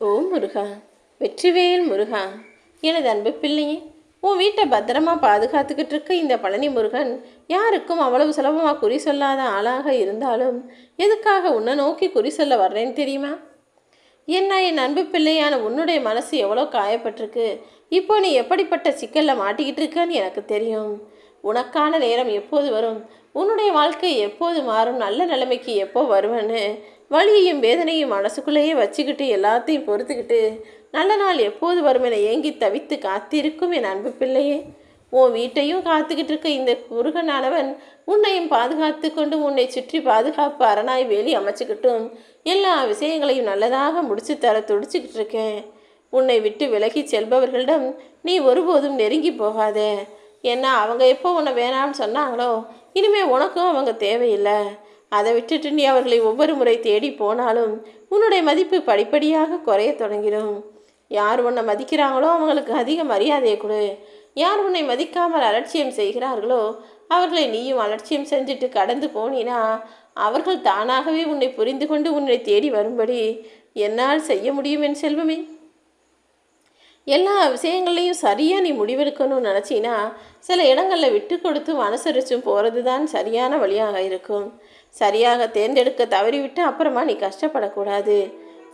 ஓ முருகா வெற்றிவேல் முருகா எனது அன்பு பிள்ளையே உன் வீட்டை பத்திரமா பாதுகாத்துக்கிட்டு இருக்க இந்த பழனி முருகன் யாருக்கும் அவ்வளவு சுலபமாக குறி சொல்லாத ஆளாக இருந்தாலும் எதுக்காக உன்னை நோக்கி குறி சொல்ல வர்றேன்னு தெரியுமா? என்ன என் அன்பு பிள்ளையான உன்னுடைய மனசு எவ்வளோ காயப்பட்டிருக்கு? இப்போ நீ எப்படிப்பட்ட சிக்கலில் மாட்டிக்கிட்டு இருக்கன்னு எனக்கு தெரியும். உனக்கான நேரம் எப்போது வரும்? உன்னுடைய வாழ்க்கை எப்போது மாறும்? நல்ல நிலைமைக்கு எப்போ வருவேன்னு வலியையும் வேதனையும் மனசுக்குள்ளேயே வச்சுக்கிட்டு எல்லாத்தையும் பொறுத்துக்கிட்டு நல்ல நாள் எப்போது வரும் என ஏங்கி தவித்து காத்திருக்கும் என் அன்பு பிள்ளையே. உன் வீட்டையும் காத்துக்கிட்டு இருக்க இந்த குருகனானவன் உன்னையும் பாதுகாத்து கொண்டு உன்னை சுற்றி பாதுகாப்பு அரணாய் வேலி அமைச்சுக்கிட்டும் எல்லா விஷயங்களையும் நல்லதாக முடிச்சு தர துடிச்சுக்கிட்டு இருக்கேன். உன்னை விட்டு விலகி செல்பவர்களிடம் நீ ஒருபோதும் நெருங்கி போகாதே. ஏன்னா அவங்க எப்போ உன்னை வேணாம்னு சொன்னாங்களோ இனிமேல் உனக்கும் அவங்க தேவையில்லை. அதை விட்டுட்டு நீ அவர்களை ஒவ்வொரு முறை தேடி போனாலும் உன்னுடைய மதிப்பு படிப்படியாக குறைய தொடங்கிடும். யார் உன்னை மதிக்கிறாங்களோ அவங்களுக்கு அதிக மரியாதையை கொடு. யார் உன்னை மதிக்காமல் அலட்சியம் செய்கிறார்களோ அவர்களை நீயும் அலட்சியம் செஞ்சுட்டு கடந்து போனினா அவர்கள் தானாகவே உன்னை புரிந்து கொண்டு உன்னை தேடி வரும்படி என்னால் செய்ய முடியும் என் செல்வமே. எல்லா விஷயங்கள்லையும் சரியாக நீ முடிவெடுக்கணும்னு நினச்சின்னா சில இடங்களில் விட்டு கொடுத்தும் அனுசரித்தும் போகிறது தான் சரியான வழியாக இருக்கும். சரியாக தேர்ந்தெடுக்க தவறிவிட்டு அப்புறமா நீ கஷ்டப்படக்கூடாது.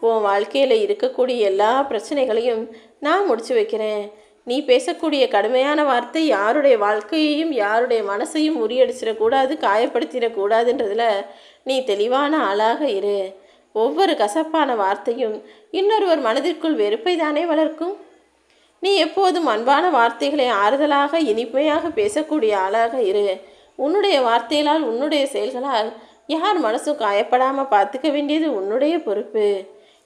உன் வாழ்க்கையில் இருக்கக்கூடிய எல்லா பிரச்சனைகளையும் நான் முடிச்சு வைக்கிறேன். நீ பேசக்கூடிய கடுமையான வார்த்தை யாருடைய வாழ்க்கையையும் யாருடைய மனசையும் முறியடிச்சிடக்கூடாது காயப்படுத்திடக்கூடாதுன்றதுல நீ தெளிவான ஆளாக இரு. ஒவ்வொரு கசப்பான வார்த்தையும் இன்னொருவர் மனதிற்குள் வெறுப்பை தானே வளர்க்கும்? நீ எப்போதும் அன்பான வார்த்தைகளை ஆறுதலாக இனிமையாக பேசக்கூடிய ஆளாக இரு. உன்னுடைய வார்த்தைகளால் உன்னுடைய செயல்களால் யார் மனசும் காயப்படாமல் பார்த்துக்க வேண்டியது உன்னுடைய பொறுப்பு.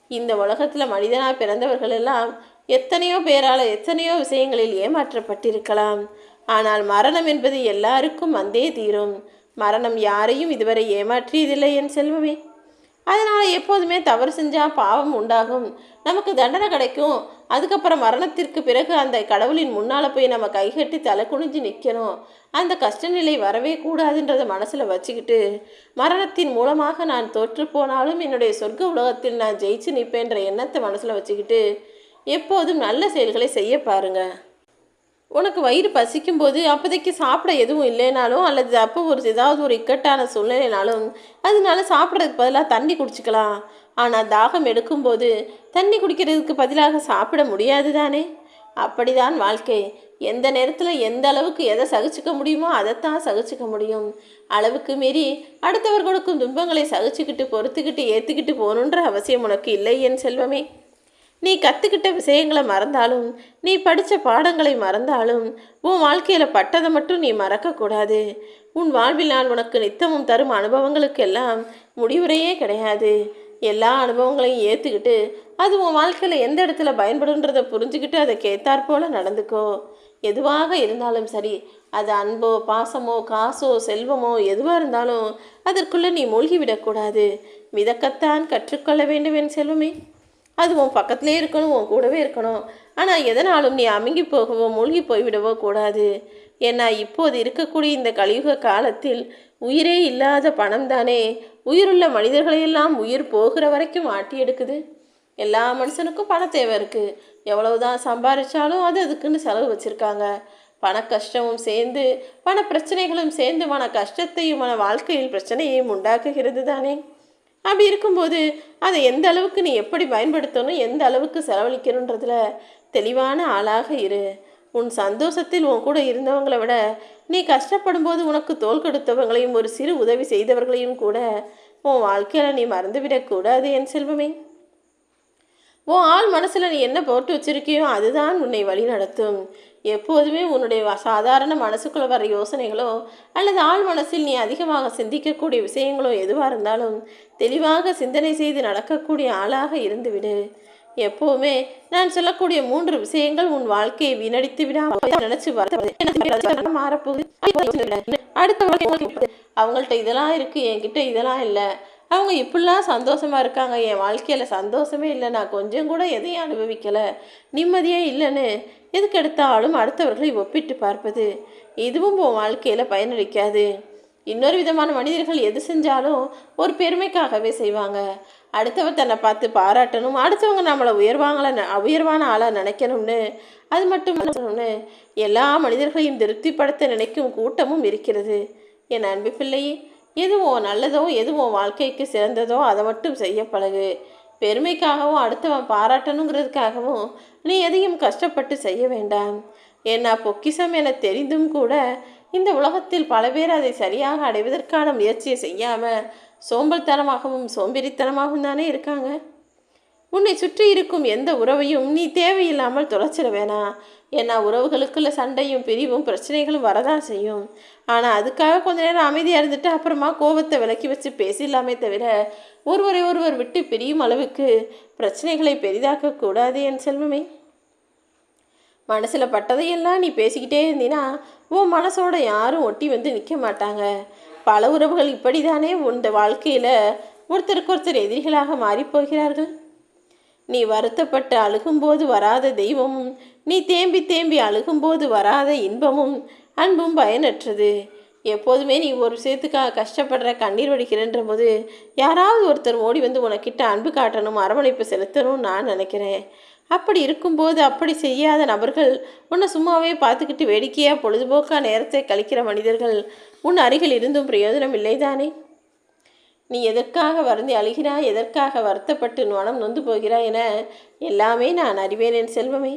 இந்த உலகத்தில் மனிதனாக பிறந்தவர்கள் எல்லாம் எத்தனையோ பேரால் எத்தனையோ விஷயங்களில் ஏமாற்றப்பட்டிருக்கலாம். ஆனால் மரணம் என்பது எல்லாருக்கும் வந்தே தீரும். மரணம் யாரையும் இதுவரை ஏமாற்றியதில்லை என் செல்வமே. அதனால் எப்போதுமே தவறு செஞ்சால் பாவம் உண்டாகும். நமக்கு தண்டனை கிடைக்கும். அதுக்கப்புறம் மரணத்திற்கு பிறகு அந்த கடவுளின் முன்னால் போய் நம்ம கைகட்டி தலை குனிஞ்சு நிற்கணும் அந்த கஷ்டநிலை வரவே கூடாதுன்றதை மனசில் வச்சுக்கிட்டு மரணத்தின் மூலமாக நான் தோற்று போனாலும் என்னுடைய சொர்க்க உலகத்தில் நான் ஜெயிச்சு நிற்பேன்ற எண்ணத்தை மனசில் வச்சுக்கிட்டு எப்போதும் நல்ல செயல்களை செய்ய பாருங்கள் உனக்கு வயிறு பசிக்கும் போது அப்போதைக்கு சாப்பிட எதுவும் இல்லைனாலும் அல்லது அப்போ ஒரு ஏதாவது ஒரு இக்கட்டான சூழ்நிலைனாலும் அதனால சாப்பிட்றதுக்கு பதிலாக தண்ணி குடிச்சிக்கலாம். ஆனால் தாகம் எடுக்கும்போது தண்ணி குடிக்கிறதுக்கு பதிலாக சாப்பிட முடியாது தானே? அப்படிதான் வாழ்க்கை. எந்த நேரத்தில் எந்த அளவுக்கு எதை சகிச்சுக்க முடியுமோ அதைத்தான் சகிச்சுக்க முடியும். அளவுக்கு மீறி அடுத்தவர் கொடுக்கும் துன்பங்களை சகிச்சுக்கிட்டு பொறுத்துக்கிட்டு ஏற்றுக்கிட்டு போகணுன்ற அவசியம் உனக்கு இல்லை என் செல்வமே. நீ கற்றுக்கிட்ட விஷயங்களை மறந்தாலும் நீ படித்த பாடங்களை மறந்தாலும் உன் வாழ்க்கையில் பட்டதை மட்டும் நீ மறக்கக்கூடாது. உன் வாழ்வில் நான் உனக்கு நித்தமும் தரும் அனுபவங்களுக்கெல்லாம் முடிவுரையே கிடையாது. எல்லா அனுபவங்களையும் ஏற்றுக்கிட்டு அது உன் வாழ்க்கையில் எந்த இடத்துல பயன்படுன்றதை புரிஞ்சுக்கிட்டு அதை கேத்தாற்போல் நடந்துக்கோ. எதுவாக இருந்தாலும் சரி அது அன்போ பாசமோ காசோ செல்வமோ எதுவாக இருந்தாலும் அதற்குள்ளே நீ மூழ்கிவிடக்கூடாது. மிதக்கத்தான் கற்றுக்கொள்ள வேண்டும் என் செல்வமே. அது உன் பக்கத்திலே இருக்கணும் உன் கூடவே இருக்கணும். ஆனால் எதனாலும் நீ அமுங்கி போகவோ மூழ்கி போய்விடவோ கூடாது. ஏன்னா இப்போது இருக்கக்கூடிய இந்த கலியுக காலத்தில் உயிரே இல்லாத பணம் தானே? உயிருள்ள மனிதர்களையெல்லாம் உயிர் போகிற வரைக்கும் ஆட்டி எடுக்குது. எல்லா மனுஷனுக்கும் பண தேவை இருக்குது எவ்வளவுதான் சம்பாதிச்சாலும் அது அதுக்குன்னு செலவு வச்சுருக்காங்க. பண கஷ்டமும் சேர்ந்து பண பிரச்சனைகளும் சேர்ந்து மன கஷ்டத்தையும் மன வாழ்க்கையில் பிரச்சனையையும் உண்டாக்குகிறது தானே? அப்படி இருக்கும்போது அதை எந்த அளவுக்கு நீ எப்படி பயன்படுத்தணும் எந்த அளவுக்கு செலவழிக்கணுன்றதுல தெளிவான ஆளாக இரு. உன் சந்தோஷத்தில் உன் கூட இருந்தவங்களை விட நீ கஷ்டப்படும் போது உனக்கு தோல் கொடுத்தவங்களையும் ஒரு சிறு உதவி செய்தவர்களையும் கூட உன் வாழ்க்கையில் நீ மறந்துவிடக்கூடாது என் செல்வமே. உன் ஆள் மனசில் நீ என்ன போட்டு வச்சிருக்கியோ அதுதான் உன்னை வழி நடத்தும் எப்போதுமே உன்னுடைய சாதாரண மனசுக்குள்ள வர யோசனைகளோ அல்லது ஆள் மனசில் நீ அதிகமாக சிந்திக்கக்கூடிய விஷயங்களோ எதுவாக இருந்தாலும் தெளிவாக சிந்தனை செய்து நடக்கக்கூடிய ஆளாக இருந்துவிடு. எப்போவுமே நான் சொல்லக்கூடிய மூன்று விஷயங்கள் உன் வாழ்க்கையை வீணடித்து விடாமல் நினைச்சு மாறப்போகுது அடுத்த அவங்கள்ட்ட இதெல்லாம் இருக்கு என்கிட்ட இதெல்லாம் இல்லை. அவங்க இப்படிலாம் சந்தோஷமாக இருக்காங்க. என் வாழ்க்கையில் சந்தோஷமே இல்லை. நான் கொஞ்சம் கூட எதையும் அனுபவிக்கலை. நிம்மதியே இல்லைன்னு எதுக்கு எடுத்தாலும் அடுத்தவர்களை ஒப்பிட்டு பார்ப்பது. இதுவும் உன் வாழ்க்கையில் பயனளிக்காது. இன்னொரு விதமான மனிதர்கள் எது செஞ்சாலும் ஒரு பெருமைக்காகவே செய்வாங்க. அடுத்தவர் தன்னை பார்த்து பாராட்டணும். அடுத்தவங்க நம்மளை உயர்வாங்கள உயர்வான ஆளாக நினைக்கணும்னு அது மட்டும் இல்லைன்னு எல்லா மனிதர்களையும் திருப்திப்படுத்த நினைக்கும் கூட்டமும் இருக்கிறது. என் அன்பு பிள்ளையே எதுவோ நல்லதோ எதுவோ வாழ்க்கைக்கு சிறந்ததோ அதை மட்டும் செய்ய பழகு. பெருமைக்காகவும் அடுத்தவன் பாராட்டணுங்கிறதுக்காகவும் நீ எதையும் கஷ்டப்பட்டு செய்ய வேண்டாம். ஏன்னா பொக்கிசம் என தெரிந்தும் கூட இந்த உலகத்தில் பல பேர் அதை சரியாக அடைவதற்கான முயற்சியை செய்யாமல் சோம்பல்தனமாகவும் சோம்பேறித்தனமாகவும் தானே இருக்காங்க. உன்னை சுற்றி இருக்கும் எந்த உறவையும் நீ தேவையில்லாமல் தொலைச்சிட வேணாம் ஏன்னா உறவுகளுக்குள்ள சண்டையும் பிரிவும் பிரச்சனைகளும் வரதான் செய்யும். ஆனால் அதுக்காக கொஞ்ச நேரம் அமைதியாக இருந்துட்டு அப்புறமா கோபத்தை விலக்கி வச்சு பேசிடலாமே தவிர ஒருவரை ஒருவர் விட்டு பிரியும் அளவுக்கு பிரச்சனைகளை பெரிதாக்க கூடாது என் செல்வமே. மனசில் பட்டதையெல்லாம் நீ பேசிக்கிட்டே இருந்தீன்னா உன் மனசோட யாரும் ஒட்டி வந்து நிற்க மாட்டாங்க. பல உறவுகள் இப்படி தானே இந்த வாழ்க்கையில் ஒருத்தருக்கு ஒருத்தர் எதிரிகளாக மாறிப்போகிறார்கள் நீ வருத்தப்பட்டு அழுகும்போது வராத தெய்வமும் நீ தேம்பி தேம்பி அழுகும்போது வராத இன்பமும் அன்பும் பயனற்றது. எப்போதுமே நீ ஒரு விஷயத்துக்காக கஷ்டப்படுற கண்ணீர் வடிக்கிறன்ற போது யாராவது ஒருத்தர் ஓடி வந்து உனக்கிட்ட அன்பு காட்டணும் அரவணைப்பு செலுத்தணும்னு நான் நினைக்கிறேன். அப்படி இருக்கும்போது அப்படி செய்யாத நபர்கள் உன்னை சும்மாவே பார்த்துக்கிட்டு வேடிக்கையாக பொழுதுபோக்காக நேரத்தை கழிக்கிற மனிதர்கள் உன் அருகில் இருந்தும் பிரயோஜனம் இல்லைதானே? நீ எதற்காக வருந்தி அழுகிறாய்? எதற்காக வருத்தப்பட்டு மனம் நொந்து போகிறாய் என எல்லாமே நான் அறிவேன் என் செல்வமே.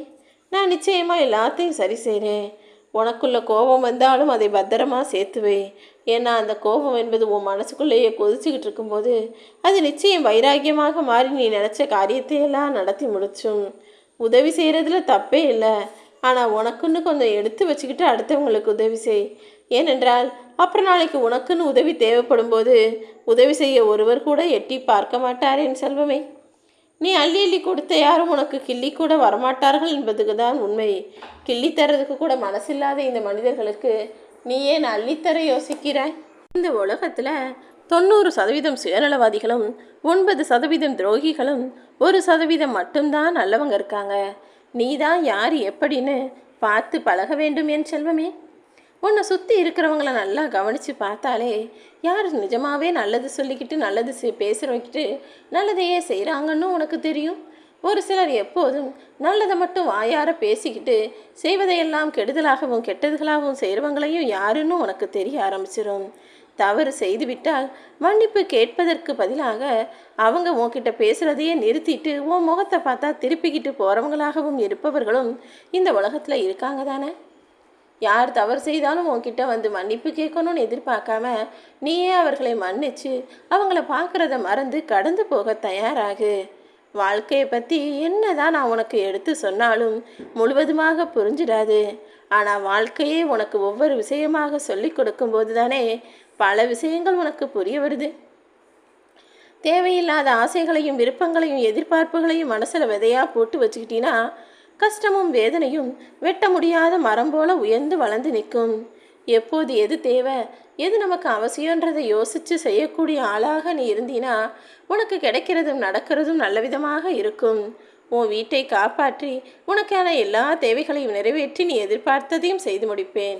நான் நிச்சயமாக எல்லாத்தையும் சரி செய்கிறேன் உனக்குள்ள கோபம் வந்தாலும் அதை பத்திரமா சேர்த்துவே. ஏன்னா அந்த கோபம் என்பது உன் மனசுக்குள்ளேயே கொதிச்சுக்கிட்டு இருக்கும்போது அது நிச்சயம் வைராக்கியமாக மாறி நீ நினச்ச காரியத்தையெல்லாம் நடத்தி முடிச்சும். உதவி செய்கிறதுல தப்பே இல்லை. ஆனால் உனக்குன்னு கொஞ்சம் எடுத்து வச்சுக்கிட்டு அடுத்தவங்களுக்கு உதவி செய். ஏனென்றால் அப்புறம் நாளைக்கு உனக்குன்னு உதவி தேவைப்படும் போது உதவி செய்ய ஒருவர் கூட எட்டி பார்க்க மாட்டார் என் செல்வமே. நீ அள்ளி அள்ளி கொடுத்த யாரும் உனக்கு கிள்ளி கூட வரமாட்டார்கள் என்பதுக்கு தான் உண்மை. கிள்ளி தரதுக்கு கூட மனசில்லாத இந்த மனிதர்களுக்கு நீ ஏன் அள்ளித்தர யோசிக்கிறாய். இந்த உலகத்தில் தொண்ணூறு சதவீதம் சுயநலவாதிகளும் ஒன்பது சதவீதம் துரோகிகளும் ஒரு சதவீதம் மட்டும்தான் நல்லவங்க இருக்காங்க. நீ தான் யார் எப்படின்னு பார்த்து பழக வேண்டும் என் செல்வமே. உன்னை சுற்றி இருக்கிறவங்கள நல்லா கவனித்து பார்த்தாலே யார் நிஜமாகவே நல்லது சொல்லிக்கிட்டு நல்லது பேசுகிறவங்கிட்டு நல்லதையே செய்கிறாங்கன்னு உனக்கு தெரியும்? ஒரு சிலர் எப்போதும் நல்லதை மட்டும் வாயார பேசிக்கிட்டு செய்வதையெல்லாம் கெடுதலாகவும் கெட்டதுகளாகவும் செய்கிறவங்களையும் யாருன்னு உனக்கு தெரிய ஆரம்பிச்சிடும் தவறு செய்துவிட்டால் மன்னிப்பு கேட்பதற்கு பதிலாக அவங்க உன்கிட்ட பேசுகிறதையே நிறுத்திட்டு உன் முகத்தை பார்த்தா திருப்பிக்கிட்டு போகிறவங்களாகவும் இருப்பவர்களும் இந்த உலகத்தில் இருக்காங்க தானே? யார் தவறு செய்தாலும் உன்கிட்ட வந்து மன்னிப்பு கேட்கணும்னு எதிர்பார்க்காம நீயே அவர்களை மன்னிச்சு அவங்கள பார்க்குறத மறந்து கடந்து போக தயாராகு. வாழ்க்கையை பற்றி என்னதான் நான் உனக்கு எடுத்து சொன்னாலும் முழுவதுமாக புரிஞ்சிடாது. ஆனால் வாழ்க்கையே உனக்கு ஒவ்வொரு விஷயமாக சொல்லி கொடுக்கும்போது தானே பல விஷயங்கள் உனக்கு புரிய வருது. தேவையில்லாத ஆசைகளையும் விருப்பங்களையும் எதிர்பார்ப்புகளையும் மனசில் விதையாக போட்டு வச்சுக்கிட்டீங்கன்னா கஷ்டமும் வேதனையும் வெட்ட முடியாத மரம் போல உயர்ந்து வளர்ந்து நிற்கும். எப்போது எது தேவை? எது நமக்கு அவசியன்றதை யோசித்து செய்யக்கூடிய ஆளாக நீ இருந்தினா உனக்கு கிடைக்கிறதும் நடக்கிறதும் நல்ல விதமாக இருக்கும். உன் வீட்டை காப்பாற்றி உனக்கான எல்லா தேவைகளையும் நிறைவேற்றி நீ எதிர்பார்த்ததையும் செய்து முடிப்பேன்.